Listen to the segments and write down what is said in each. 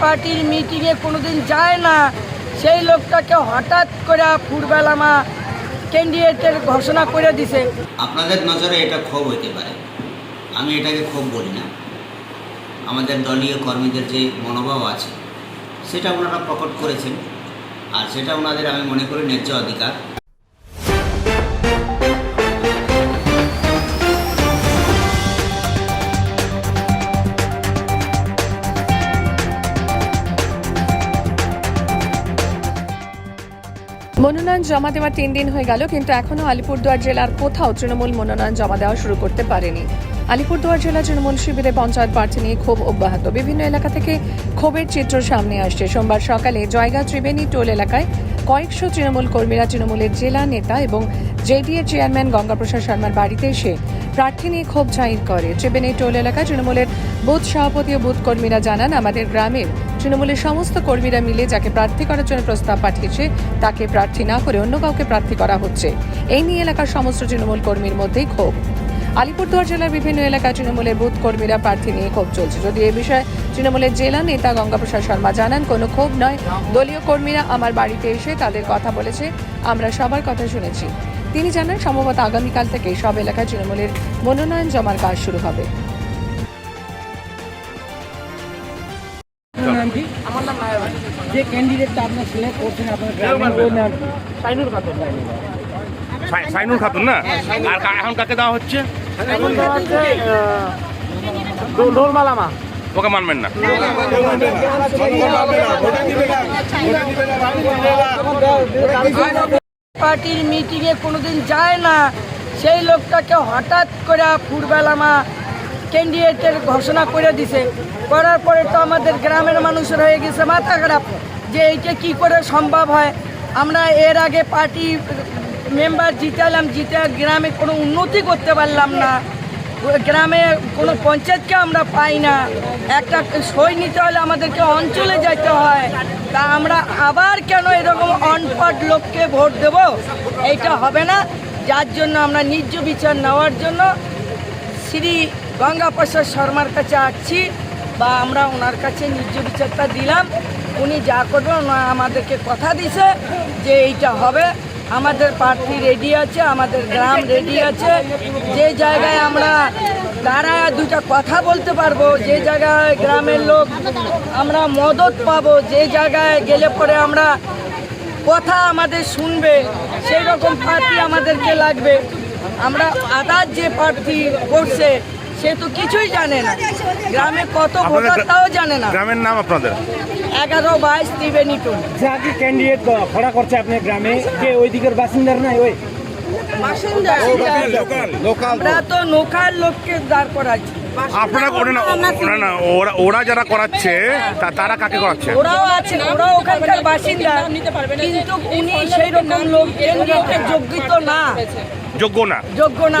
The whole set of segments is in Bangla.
পার্টির মিটিংয়ে কোনোদিন যায় না। সেই লোকটাকে হঠাৎ করে ফুরবেলামা ক্যান্ডিডেটের ঘোষণা করে দিছে। আপনাদের নজরে এটা ক্ষোভ হইতে পারে। আমি এটাকে ক্ষোভ বলি না। আমাদের দলীয় কর্মীদের যে মনোভাব আছে, সেটা ওনারা প্রকট করেছেন। আর সেটা ওনাদের আমি মনে করি ন্যায্য অধিকার। মনোনয়ন জমা দেওয়ার তিন দিন হয়ে গেল, কিন্তু এখনও আলিপুরদুয়ার জেলার কোথাও তৃণমূল মনোনয়ন জমা দেওয়া শুরু করতে পারেনি। আলিপুরদুয়ার জেলা তৃণমূল শিবিরে পঞ্চায়েত প্রার্থী নিয়ে ক্ষোভ অব্যাহত। বিভিন্ন এলাকা থেকে ক্ষোভের চিত্র সামনে আসছে। সোমবার সকালে জয়গা ত্রিবেণী টোল এলাকায় কয়েকশো তৃণমূল কর্মীরা তৃণমূলের জেলা নেতা এবং জেডিএ চেয়ারম্যান গঙ্গাপ্রসাদ শর্মার বাড়িতে এসে প্রার্থী নিয়ে ক্ষোভ জাহির করে। ত্রিবেণী টোল এলাকায় তৃণমূলের বুথ সভাপতি ও বুথ কর্মীরা জানান, আমাদের গ্রামের তৃণমূলের সমস্ত কর্মীরা মিলে যাকে প্রার্থী করার জন্য প্রস্তাব পাঠিয়েছে, তাকে প্রার্থী না করে অন্য কাউকে প্রার্থী করা হচ্ছে। এই নিয়ে এলাকার সমস্ত তৃণমূল কর্মীর মধ্যেই ক্ষোভ। আলিপুরদুয়ার জেলার বিভিন্ন এলাকায় তৃণমূলের বুথ কর্মীরা প্রার্থী নিয়ে ক্ষোভ চলছে। যদি এ বিষয়ে তৃণমূলের জেলা নেতা গঙ্গাপ্রসাদ শর্মা জানান, কোনো ক্ষোভ নয়। দলীয় কর্মীরা আমার বাড়িতে এসে তাদের কথা বলেছে। আমরা সবার কথা শুনেছি। তিনি জানান, সম্ভবত আগামীকাল থেকে সব এলাকায় তৃণমূলের মনোনয়ন জমার কাজ শুরু হবে। আপনার নাম কি? আমার নাম নায়ব যে ক্যান্ডিডেটটা আপনার সিলেক্ট করছেন আপনার ওই নাম সাইনুর খাতুন। সাই- সাইনুল খাতুন না? আর এখন কাকে দেওয়া হচ্ছে? এখন তো হচ্ছে ওকে মানবেন না। পার্টির মিটিংয়ে কোনোদিন যায় না। সেই লোকটাকে হঠাৎ করে ফুরবেলামা ক্যান্ডিডেটের ঘোষণা করে দিছে। করার পরে তো আমাদের গ্রামের মানুষের হয়ে গেছে মাথা খারাপ যে এইটা কি করে সম্ভব হয়। আমরা এর আগে পার্টি মেম্বার জিতালাম, জিতে গ্রামে কোনো উন্নতি করতে পারলাম না। গ্রামে কোনো পঞ্চায়েতকে আমরা পাই না। একটা সই নিতে হলে আমাদেরকে অঞ্চলে যেতে হয়। তা আমরা আবার কেন এরকম অনপট লোককে ভোট দেব? এইটা হবে না। যার জন্য আমরা ন্যায্য বিচার নেওয়ার জন্য শ্রী গঙ্গা প্রসাদ শর্মার কাছে আসছি বা আমরা ওনার কাছে ন্যায্য বিচারটা দিলাম। উনি যা করবেন আমাদেরকে কথা দিছে যে এইটা হবে। আমাদের প্রার্থী রেডি আছে, আমাদের গ্রাম রেডি আছে। যে জায়গায় আমরা দাঁড়ায় দুটা কথা বলতে পারব, যে জায়গায় গ্রামের লোক আমরা মদত পাবো, যে জায়গায় গেলে পরে আমরা কথা আমাদের শুনবে, সেই রকম প্রার্থী আমাদেরকে লাগবে। আমরা আদার যে প্রার্থী করছে সে তো কিছুই জানে না। গ্রামে কত ভোটার তাও জানে না। গ্রামের নাম আপনাদের? এগারো বাইশ ত্রিবেণী টুল যাকে ক্যান্ডিডেট খড়া করছে আপনার গ্রামে কে ওই দিকের বাসিন্দার নাই ওই? বাসিন্দা। আমরা তো। নৌকার লোককে দাঁড় করাচ্ছি আপনারা ওরা না ওরা না ওরা ওরা যারা করাচ্ছে তা- তারা কাকে করাচ্ছে? ওরাও আছে ওরাও ওখানকার বাসিন্দা। কিন্তু উনি সেই রকম লোক ক্যান্ডিডেটের না? যোগ্য না। যোগ্য না।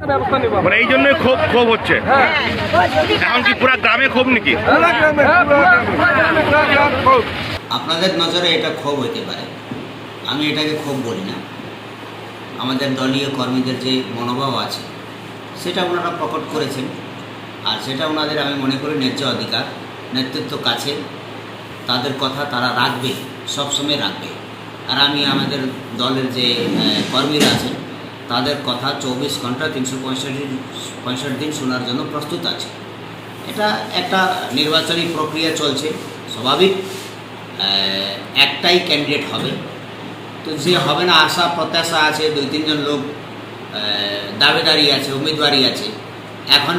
মানে এই জন্যই ক্ষোভ ক্ষোভ হচ্ছে। এখন কি পুরা গ্রামে ক্ষোভ নাকি? আপনাদের নজরে এটা ক্ষোভ হইতে পারে। আমি এটাকে ক্ষোভ বলি না। আমাদের দলীয় কর্মীদের যে মনোভাব আছে সেটা ওনারা প্রকট করেছেন। আর সেটা ওনাদের আমি মনে করি ন্যায্য অধিকার নেতৃত্ব কাছে। তাদের কথা তারা রাখবে সবসময় রাখবে। আর আমি আমাদের দলের যে কর্মীরা আছেন তাদের কথা চব্বিশ ঘণ্টা তিনশো পঁয়ষট্টি পঁয়ষট্টি দিন শোনার জন্য প্রস্তুত আছে। এটা একটা নির্বাচনী প্রক্রিয়া চলছে, স্বাভাবিক একটাই ক্যান্ডিডেট হবে। তো যে হবে না, আশা, প্রত্যাশা আছে, দুই, তিনজন লোক দাবেদারি আছে উমেদওয়ারি আছে, এখন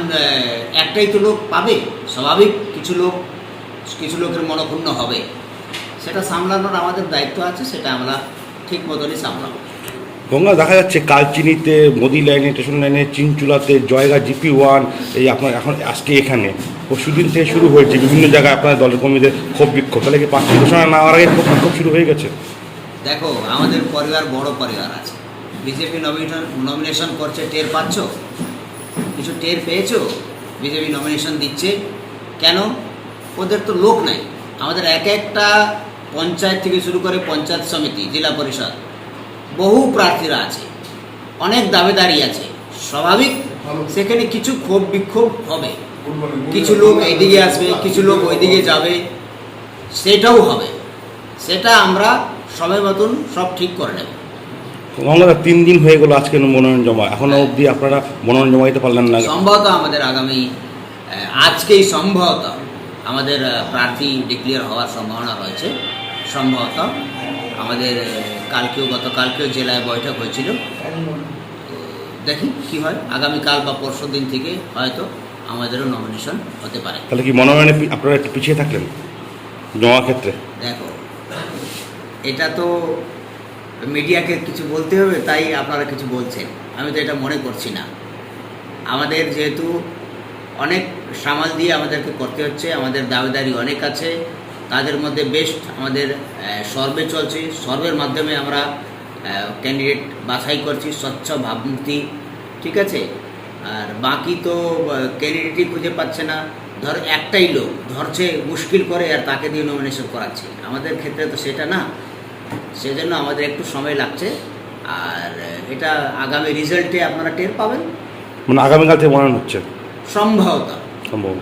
একটাই তো লোক পাবে, স্বাভাবিক, কিছু লোক, কিছু লোকের মনক্ষুণ্ণ হবে। সেটা সামলানোর আমাদের দায়িত্ব আছে, সেটা আমরা ঠিক মতনই সামলাবো। গঙ্গা দেখা যাচ্ছে কালচিনিতে, মোদি লাইনে, স্টেশন লাইনে, চিনচুলাতে, জয়গা, জিপি ওয়ান, এই আপনার এখন আজকে এখানে। পরশুদিন থেকে শুরু হয়েছে, বিভিন্ন জায়গায় আপনার দলের কর্মীদের ক্ষোভ বিক্ষোভ। তাহলে কি প্রার্থী ঘোষণা না হওয়ার আগে ক্ষোভ বিক্ষোভ শুরু হয়ে গেছে? দেখো, আমাদের পরিবার বড় পরিবার আছে। বিজেপি নমিনেশন নমিনেশন করছে, টের পাচ্ছ? কিছু টের পেয়েছ? বিজেপি নমিনেশন দিচ্ছে। কেন? ওদের তো লোক নাই। আমাদের এক একটা পঞ্চায়েত থেকে শুরু করে পঞ্চায়েত সমিতি, জেলা পরিষদ। বহু প্রার্থীরা আছে অনেক দাবিদারি আছে। স্বাভাবিক সেখানে কিছু ক্ষোভ বিক্ষোভ হবে। কিছু লোক এইদিকে আসবে কিছু লোক ওইদিকে যাবে। সেটাও হবে। সেটা আমরা সময় মতন সব ঠিক করে নেব। গঙ্গাদা তিন দিন হয়ে গেল আজকে মনোনয়ন জমা। এখনও অবধি আপনারা মনোনয়ন জমা দিতে পারলেন না। সম্ভবত আমাদের আগামী আজকেই সম্ভবত আমাদের প্রার্থী ডিক্লেয়ার হওয়ার সম্ভাবনা রয়েছে। সম্ভবত আমাদের কালকেও গতকালকেও জেলায় বৈঠক হয়েছিল। দেখি কি হয়। আগামীকাল বা পরশু দিন থেকে হয়তো আমাদেরও নমিনেশন হতে পারে। তাহলে কি মনোনয়নে আপনারা একটু পিছিয়ে থাকলেন? জমা ক্ষেত্রে? দেখো এটা তো মিডিয়াকে কিছু বলতে হবে তাই আপনারা কিছু বলছেন। আমি তো এটা মনে করছি না। আমাদের যেহেতু অনেক সামাল দিয়ে আমাদেরকে করতে হচ্ছে আমাদের দাবিদারি অনেক আছে। তাদের মধ্যে বেস্ট আমাদের সর্ভে চলছে। সর্ভের মাধ্যমে আমরা ক্যান্ডিডেট বাছাই করছি স্বচ্ছ ভাবমূর্তি ঠিক আছে? আর বাকি তো ক্যান্ডিডেটই খুঁজে পাচ্ছে না। ধর একটাই লোক ধরছে মুশকিল করে আর তাকে দিয়ে নমিনেশন করাচ্ছে। আমাদের ক্ষেত্রে তো সেটা না। সেজন্য আমাদের একটু সময় লাগছে। আর এটা আগামী রেজাল্টে আপনারা টের পাবেন। মানে আগামীকাল থেকে মনোনয়ন হচ্ছে। সম্ভবত। সম্ভব।